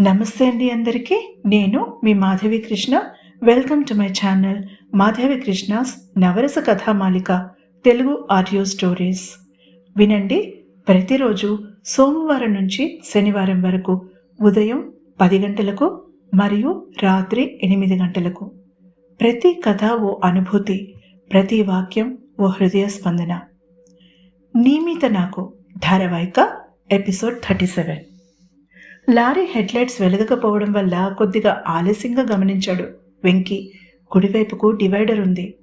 నమస్తే అండి అందరికీ. నేను మీ Madhavi Krishna. Welcome to my channel Madhavi Krishna's Navarasa Kathamalika Telugu audio stories వినండి ప్రతిరోజు సోమవారం నుంచి శనివారం వరకు ఉదయం పది గంటలకు మరియు రాత్రి ఎనిమిది గంటలకు. ప్రతి కథ ఓ అనుభూతి ప్రతి వాక్యం ఓ హృదయ స్పందన. నియమిత నాకు ధారావాహిక episode thirty seven lorry headlights వెలగకపోవడం వల్ల కొద్దిగా ఆలస్యంగా గమనించాడు. వెంకీ కుడివైపుకు డివైడర్ ఉంది.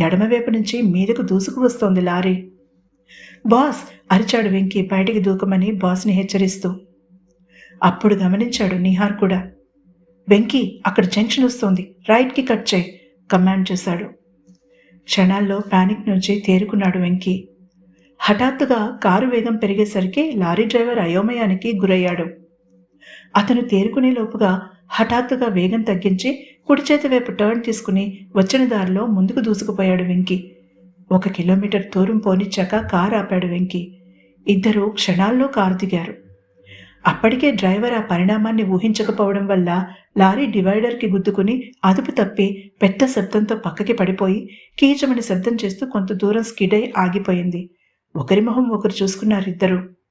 ఎడమవైపు నుంచి మీదకు దూసుకు వస్తోంది లారీ. బాస్ అరిచాడు వెంకీ బయటికి దూకమని బాస్ని హెచ్చరిస్తూ. అప్పుడు గమనించాడు నిహార్ కూడా. వెంకీ అక్కడ జంక్షన్ వస్తోంది. రైట్కి కట్ చేయి కమాండ్ చేశాడు. క్షణాల్లో ప్యానిక్ నుంచి తేరుకున్నాడు వెంకీ. హఠాత్తుగా కారు వేగం పెరిగేసరికి లారీ డ్రైవర్ అయోమయానికి గురయ్యాడు. అతను తేరుకునే లోపుగా హఠాత్తుగా వేగం తగ్గించి కుడి చేతి వైపు టర్న్ తీసుకుని వచ్చిన దారిలో ముందుకు దూసుకుపోయాడు వెంకీ. ఒక కిలోమీటర్ దూరం పోనిచ్చాక కారు ఆపాడు వెంకీ. ఇద్దరూ క్షణాల్లో కారు దిగారు. అప్పటికే డ్రైవర్ ఆ పరిణామాన్ని ఊహించకపోవడం వల్ల లారీ డివైడర్కి గుద్దుకుని అదుపు తప్పి పెద్ద శబ్దంతో పక్కకి పడిపోయి కీచమని శబ్దం చేస్తూ కొంత దూరం స్కిడ్ ఆగిపోయింది. ఒకరి మొహం ఒకరు చూసుకున్నారు ఇద్దరు.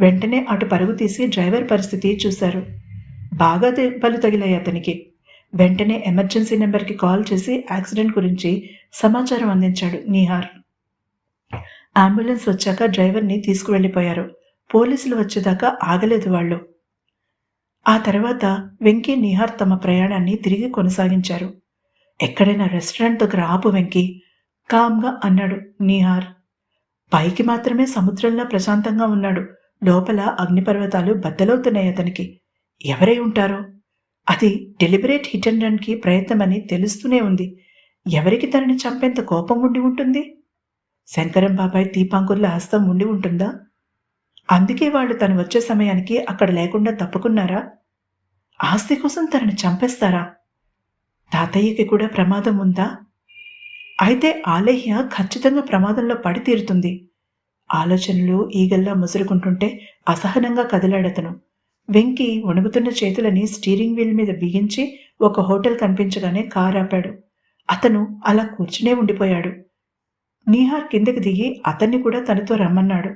వెంటనే అటు పరుగు తీసి డ్రైవర్ పరిస్థితి చూశారు. బాగా దెబ్బలు తగిలాయి అతనికి. వెంటనే ఎమర్జెన్సీ నెంబర్కి కాల్ చేసి యాక్సిడెంట్ గురించి సమాచారం అందించాడు నీహార్. అంబులెన్స్ వచ్చాక డ్రైవర్ని తీసుకువెళ్ళిపోయారు. పోలీసులు వచ్చేదాకా ఆగలేదు వాళ్ళు. ఆ తర్వాత వెంకీ నిహార్ తమ ప్రయాణాన్ని తిరిగి కొనసాగించారు. ఎక్కడైనా రెస్టారెంట్ దగ్గర ఆపు వెంకీ కామ్గా అన్నాడు నిహార్. పైకి మాత్రమే సముద్రంలో ప్రశాంతంగా ఉన్నాడు. లోపల అగ్నిపర్వతాలు బద్దలవుతున్నాయి అతనికి. ఎవరై ఉంటారో? అది డెలిబరేట్ హిట్ అండ్ రన్కి ప్రయత్నమని తెలుస్తూనే ఉంది. ఎవరికి తనని చంపేంత కోపం ఉండి ఉంటుంది? శంకరం బాబాయ్ దీపాంకుర్ల హస్తం ఉండి ఉంటుందా? అందుకే వాళ్ళు తను వచ్చే సమయానికి అక్కడ లేకుండా తప్పుకున్నారా? ఆస్తి కోసం తనని చంపేస్తారా? తాతయ్యకి కూడా ప్రమాదం ఉందా? అయితే ఆలేహ్య ఖచ్చితంగా ప్రమాదంలో పడి తీరుతుంది. ఆలోచనలు ఈగల్లా ముసురుకుంటుంటే అసహనంగా కదిలాడతను. వెంకి వణుకుతున్న చేతులని స్టీరింగ్ వీల్ మీద బిగించి ఒక హోటల్ కనిపించగానే కారు ఆపాడు అతను అలా కూర్చునే ఉండిపోయాడు. నీహార్ కిందకి దిగి అతన్ని కూడా తనతో రమ్మన్నాడు.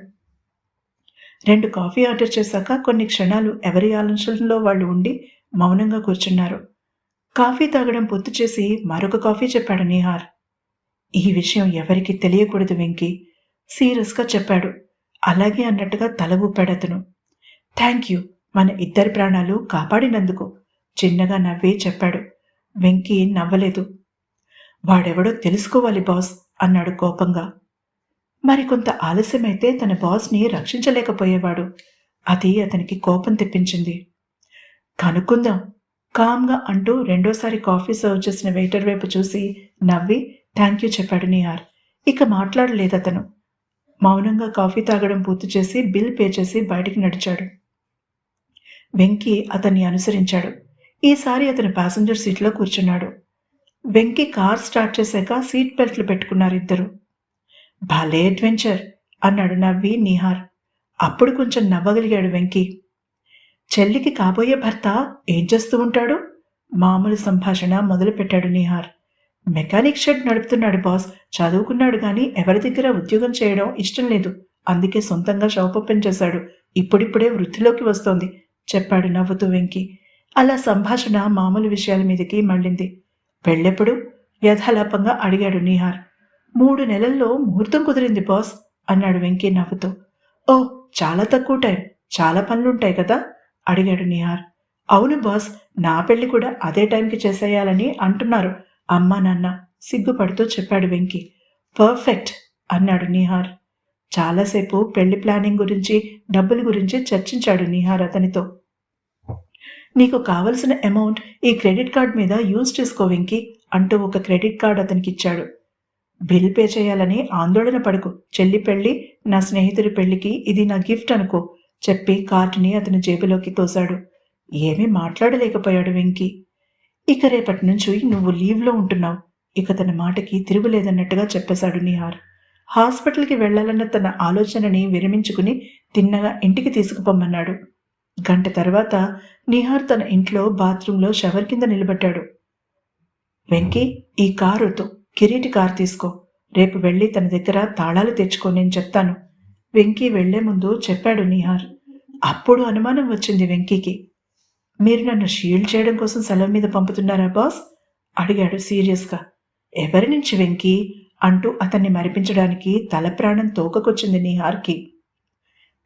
రెండు కాఫీ ఆర్డర్ చేశాక కొన్ని క్షణాలు ఎవరి ఆలోచనలో వాళ్ళు ఉండి మౌనంగా కూర్చున్నారు. కాఫీ తాగడం పొత్తు చేసి మరొక కాఫీ చెప్పాడు నీహార్. ఈ విషయం ఎవరికి తెలియకూడదు వెంకీ. సీరియస్గా చెప్పాడు. అలాగే అన్నట్టుగా తల ఊపాడు అతను. Thank you. మన ఇద్దరి ప్రాణాలు కాపాడినందుకు చిన్నగా నవ్వి చెప్పాడు. వెంకీ నవ్వలేదు. వాడెవడో తెలుసుకోవాలి బాస్ అన్నాడు కోపంగా. మరికొంత ఆలస్యమైతే తన బాస్ని రక్షించలేకపోయేవాడు. అది అతనికి కోపం తెప్పించింది. కనుక్కుందాం. కామ్గా అంటూ రెండోసారి కాఫీ సర్వ్ చేసిన వెయిటర్ వైపు చూసి నవ్వి థ్యాంక్ యూ చెప్పాడు నిహార్. ఇక మాట్లాడలేదు అతను మౌనంగా కాఫీ తాగడం పూర్తి చేసి బిల్ పే చేసి బయటికి నడిచాడు. వెంకీ అతన్ని అనుసరించాడు. ఈసారి అతను ప్యాసింజర్ సీట్లో కూర్చున్నాడు. వెంకీ కార్ స్టార్ట్ చేశాక సీట్ బెల్ట్లు పెట్టుకున్నారు ఇద్దరు. భలే అడ్వెంచర్ అన్నాడు నవ్వి నిహార్. అప్పుడు కొంచెం నవ్వగలిగాడు వెంకీ. చెల్లికి కాబోయే భర్త ఏం చేస్తూ ఉంటాడు? మామూలు సంభాషణ మొదలుపెట్టాడు నిహార్. మెకానిక్ షెడ్ నడుపుతున్నాడు బాస్. చదువుకున్నాడు కానీ ఎవరి దగ్గర ఉద్యోగం చేయడం ఇష్టం లేదు. అందుకే సొంతంగా షాప్ ఓపెన్ చేశాడు. ఇప్పుడిప్పుడే వృద్ధిలోకి వస్తోంది. చెప్పాడు నవ్వుతూ వెంకి. అలా సంభాషణ మామూలు విషయాల మీదకి మళ్ళింది. పెళ్ళెప్పుడు యథాలాపంగా అడిగాడు నిహార్. మూడు నెలల్లో ముహూర్తం కుదిరింది బాస్ అన్నాడు వెంకీ నవ్వుతూ. ఓ చాలా తక్కువ టైం. చాలా పనులుంటాయి కదా? అడిగాడు నిహార్. అవును బాస్. నా పెళ్ళి కూడా అదే టైంకి చేసేయాలని అంటున్నారు. అమ్మా నాన్న సిగ్గుపడుతూ చెప్పాడు వెంకీ. పర్ఫెక్ట్ అన్నాడు నిహార్. చాలాసేపు పెళ్ళి ప్లానింగ్ గురించి డబ్బుల గురించి చర్చించాడు నిహార్ అతనితో. నీకు కావలసిన అమౌంట్ ఈ క్రెడిట్ కార్డ్ మీద యూజ్ చేసుకో వెంకీ అంటూ ఒక క్రెడిట్ కార్డ్ అతనికి ఇచ్చాడు బిల్ పే చేయాలని ఆందోళన పడుకు. చెల్లి పెళ్ళి నా స్నేహితుడి పెళ్ళికి ఇది నా గిఫ్ట్ అనుకో చెప్పి కార్డుని అతని జేబులోకి తోశాడు. ఏమీ మాట్లాడలేకపోయాడు వెంకీ. ఇక రేపటి నుంచి నువ్వు లీవ్లో ఉంటున్నావు. ఇక తన మాటకి తిరుగులేదన్నట్టుగా చెప్పేశాడు నిహార్. హాస్పిటల్కి వెళ్ళాలన్న తన ఆలోచనని విరమించుకుని తిన్నగా ఇంటికి తీసుకుపోమన్నాడు గంట తర్వాత నిహార్ తన ఇంట్లో బాత్రూంలో షవర్ కింద నిలబడ్డాడు. వెంకీ ఈ కారు వద్దు కిరీటి కారు తీసుకో. రేపు వెళ్ళి తన దగ్గర తాళాలు తెచ్చుకో నేను చెప్తాను. వెంకీ వెళ్ళే ముందు చెప్పాడు నిహార్. అప్పుడు అనుమానం వచ్చింది వెంకీకి. మీరు నన్ను షీల్డ్ చేయడం కోసం సెలవు మీద పంపుతున్నారా బాస్? అడిగాడు సీరియస్గా. ఎవరి నుంచి వెంకి? అంటూ అతన్ని మరిపించడానికి తల ప్రాణం తోకకొచ్చింది నిహార్కి.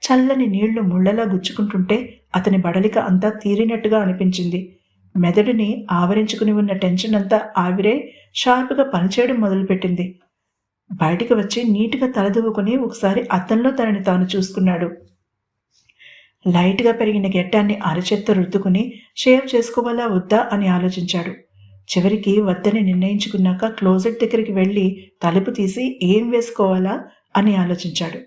చల్లని నీళ్ళు ముళ్ళలా గుచ్చుకుంటుంటే అతని బడలిక అంతా తీరినట్టుగా అనిపించింది. మెదడుని ఆవరించుకుని ఉన్న టెన్షన్ అంతా ఆవిరే షార్ప్గా పనిచేయడం మొదలుపెట్టింది. బయటికి వచ్చి నీట్గా తలదువ్వుకుని ఒకసారి అద్దంలో తనని తాను చూసుకున్నాడు. లైట్గా పెరిగిన గెట్టాన్ని అరచెత్త రుద్దుకుని షేవ్ చేసుకోవాలా వద్దా అని ఆలోచించాడు. చివరికి వద్దని నిర్ణయించుకున్నాక క్లోజెట్ దగ్గరికి వెళ్ళి తలుపు తీసి ఏం వేసుకోవాలా అని ఆలోచించాడు.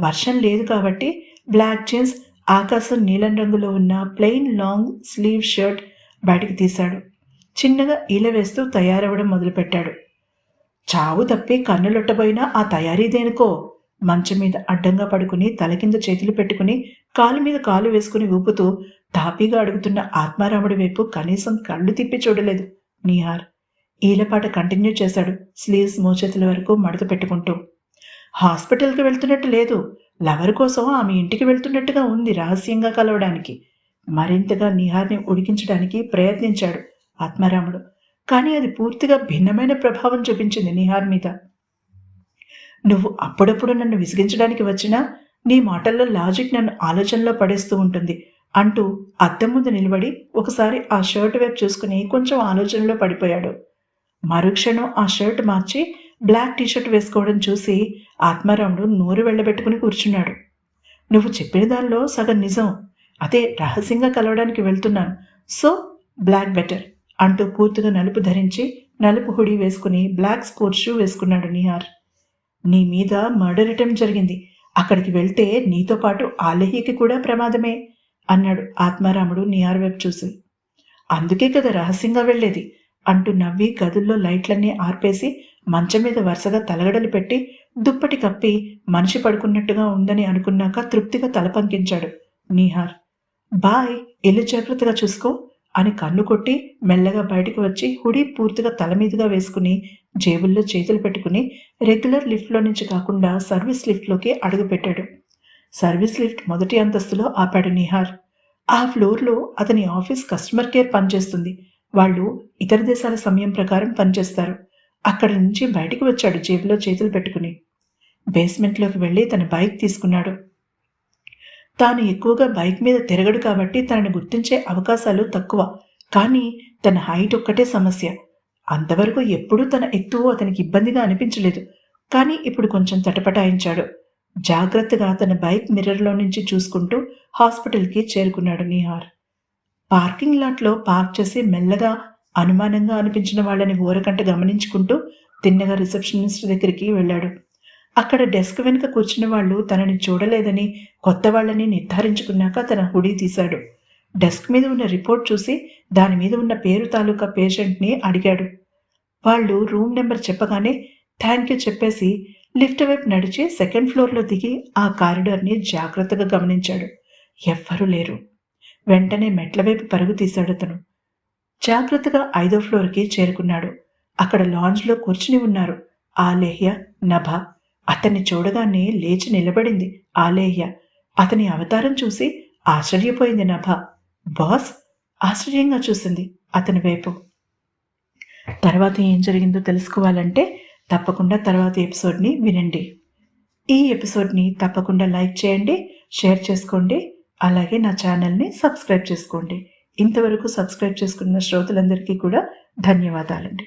వర్షం లేదు కాబట్టి బ్లాక్ జీన్స్ ఆకాశం నీలం రంగులో ఉన్న ప్లెయిన్ లాంగ్ స్లీవ్ షర్ట్ బయటికి తీశాడు. చిన్నగా ఈల వేస్తూ తయారవ్వడం మొదలుపెట్టాడు. చావు తప్పి కన్నులొట్టబోయినా ఆ తయారీదేనుకో? మంచం మీద అడ్డంగా పడుకుని తల కింద చేతులు పెట్టుకుని కాలు మీద కాలు వేసుకుని ఊపుతూ తాపీగా అడుగుతున్న ఆత్మారాముడి వైపు కనీసం కళ్ళు తిప్పి చూడలేదు. నిహార్ ఈలపాట కంటిన్యూ చేశాడు స్లీవ్స్ మోచేతుల వరకు మడత పెట్టుకుంటూ. హాస్పిటల్కి వెళ్తున్నట్టు లేదు. లవర్ కోసం ఆమె ఇంటికి వెళ్తున్నట్టుగా ఉంది రహస్యంగా కలవడానికి. మరింతగా నిహార్ని ఉడికించడానికి ప్రయత్నించాడు ఆత్మారాముడు. కానీ అది పూర్తిగా భిన్నమైన ప్రభావం చూపించింది నిహార్ మీద. నువ్వు అప్పుడప్పుడు నన్ను విసిగించడానికి వచ్చినా నీ మాటల్లో లాజిక్ నన్ను ఆలోచనలో పడేస్తూ ఉంటుంది అంటూ అద్దం ముందు నిలబడి ఒకసారి ఆ షర్ట్ వైపు చూసుకుని కొంచెం ఆలోచనలో పడిపోయాడు. మరుక్షణం ఆ షర్ట్ మార్చి బ్లాక్ టీషర్ట్ వేసుకోవడం చూసి ఆత్మారాముడు నోరు వెళ్ళబెట్టుకుని కూర్చున్నాడు. నువ్వు చెప్పిన దానిలో సగం నిజం. అదే రహస్యంగా కలవడానికి వెళ్తున్నాను. సో బ్లాక్ బెటర్ అంటూ పూర్తిగా నలుపు ధరించి నలుపు హుడీ వేసుకుని బ్లాక్ స్పోర్ట్స్ షూ వేసుకున్నాడు నిహార్. నీ మీద మర్డర్ అటెంప్ట్ జరిగింది. అక్కడికి వెళ్తే నీతో పాటు ఆలహ్యకి కూడా ప్రమాదమే అన్నాడు ఆత్మారాముడు నియార్ వైపు చూసి. అందుకే కదా రహస్యంగా వెళ్ళేది అంటూ నవ్వి గదుల్లో లైట్లన్నీ ఆర్పేసి మంచం మీద వరుసగా తలగడలు పెట్టి దుప్పటి కప్పి మనిషి పడుకున్నట్టుగా ఉందని అనుకున్నాక తృప్తిగా తల పంకించాడు నీహార్. బాయ్ ఎల్లు జాగ్రత్తగా చూసుకో అని కన్ను కొట్టి మెల్లగా బయటికి వచ్చి హుడీ పూర్తిగా తల మీదుగా వేసుకుని జేబుల్లో చేతులు పెట్టుకుని రెగ్యులర్ లిఫ్ట్లో నుంచి కాకుండా సర్వీస్ లిఫ్ట్లోకి అడుగుపెట్టాడు. సర్వీస్ లిఫ్ట్ మొదటి అంతస్తులో ఆపాడు నిహార్. ఆ ఫ్లోర్లో అతని ఆఫీస్ కస్టమర్ కేర్ పనిచేస్తుంది. వాళ్ళు ఇతర దేశాల సమయం ప్రకారం పనిచేస్తారు. అక్కడి నుంచి బయటికి వచ్చాడు జేబులో చేతులు పెట్టుకుని. బేస్మెంట్లోకి వెళ్ళి తన బైక్ తీసుకున్నాడు. తాను ఎక్కువగా బైక్ మీద తిరగడు కాబట్టి తనని గుర్తించే అవకాశాలు తక్కువ. కానీ తన హైట్ ఒక్కటే సమస్య. అంతవరకు ఎప్పుడూ తన ఎత్తు అతనికి ఇబ్బందిగా అనిపించలేదు. కానీ ఇప్పుడు కొంచెం తటపటాయించాడు. జాగ్రత్తగా తన బైక్ మిర్రర్లో నుంచి చూసుకుంటూ హాస్పిటల్కి చేరుకున్నాడు నిహార్. పార్కింగ్ లాట్లో పార్క్ చేసి మెల్లగా అనుమానంగా అనిపించిన వాళ్ళని ఊరకంట గమనించుకుంటూ తిన్నగా రిసెప్షనిస్ట్ దగ్గరికి వెళ్ళాడు. అక్కడ డెస్క్ వెనుక కూర్చున్న వాళ్ళు తనని చూడలేదని కొత్త వాళ్ళని నిర్ధారించుకున్నాక తన హుడీ తీశాడు. డెస్క్ మీద ఉన్న రిపోర్ట్ చూసి దాని మీద ఉన్న పేరు తాలూకా పేషెంట్ని అడిగాడు. వాళ్ళు రూమ్ నెంబర్ చెప్పగానే థ్యాంక్ యూ చెప్పేసి లిఫ్ట్ వైపు నడిచి సెకండ్ ఫ్లోర్లో దిగి ఆ కారిడార్ని జాగ్రత్తగా గమనించాడు. ఎవ్వరూ లేరు. వెంటనే మెట్ల వైపు పరుగు తీశాడు అతను. జాగ్రత్తగా ఐదో ఫ్లోర్కి చేరుకున్నాడు. అక్కడ లాంజ్లో కూర్చుని ఉన్నారు ఆలేహ్య నభ. అతన్ని చూడగానే లేచి నిలబడింది ఆలేహ్య. అతని అవతారం చూసి ఆశ్చర్యపోయింది నభ. బాస్ ఆశ్చర్యంగా చూసింది అతని వైపు. తర్వాత ఏం జరిగిందో తెలుసుకోవాలంటే తప్పకుండా తర్వాత ఎపిసోడ్ని వినండి. ఈ ఎపిసోడ్ని తప్పకుండా లైక్ చేయండి షేర్ చేసుకోండి అలాగే నా ఛానల్ని సబ్స్క్రైబ్ చేసుకోండి. ఇంతవరకు సబ్స్క్రైబ్ చేసుకున్న శ్రోతలందరికీ కూడా ధన్యవాదాలండి.